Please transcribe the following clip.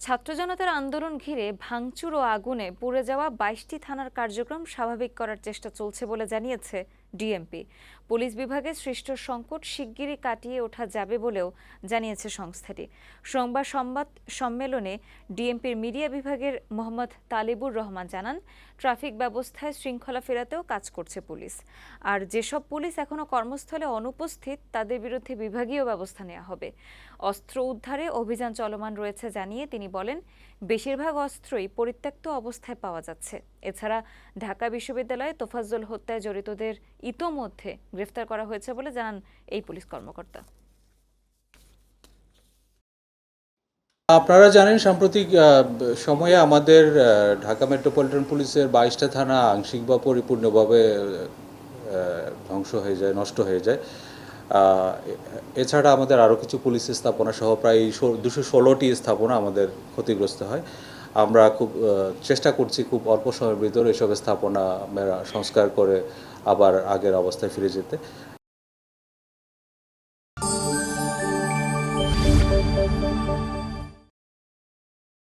ছাত্র জনতার আন্দোলন ঘিরে ভাঙচুর ও আগুনে পুড়ে যাওয়া বাইশটি থানার কার্যক্রম স্বাভাবিক করার চেষ্টা চলছে বলে জানিয়েছে ডিএমপি। পুলিশ বিভাগে সৃষ্ট সংকট শিগগিরই কাটিয়ে ওঠা যাবে বলেও জানিয়েছে সংস্থাটি। সোমবার সংবাদ সম্মেলনে ডিএমপির মিডিয়া বিভাগের মোহাম্মদ তালিবুর রহমান জানান, ট্রাফিক ব্যবস্থায় শৃঙ্খলা ফেরাতেও কাজ করছে পুলিশ। আর যেসব পুলিশ এখনও কর্মস্থলে অনুপস্থিত, তাদের বিরুদ্ধে বিভাগীয় ব্যবস্থা নেওয়া হবে। অস্ত্র উদ্ধারে অভিযান চলমান রয়েছে জানিয়ে তিনি বলেন, বেশিরভাগ অস্ত্রই পরিত্যক্ত অবস্থায় পাওয়া যাচ্ছে। এছাড়া ঢাকা বিশ্ববিদ্যালয়ে তোফাজ্জল হত্যায় জড়িতদের ইতোমধ্যে গ্রেফতার করা হয়েছে বলে জানান এই পুলিশ কর্মকর্তা। আপনারা জানেন, সাম্প্রতিক সময়ে আমাদের ঢাকা মেট্রোপলিটন পুলিশের বাইশটা থানা আংশিক বা পরিপূর্ণভাবে ধ্বংস হয়ে যায়, নষ্ট হয়ে যায়। এছাড়া আমাদের আরও কিছু পুলিশ স্থাপনা সহ প্রায় দুশো ষোলোটি স্থাপনা আমাদের ক্ষতিগ্রস্ত হয়। আমরা খুব চেষ্টা করছি খুব অল্প সময়ের ভিতরে এসব স্থাপনা সংস্কার করে আবার আগের অবস্থায় ফিরে যেতে।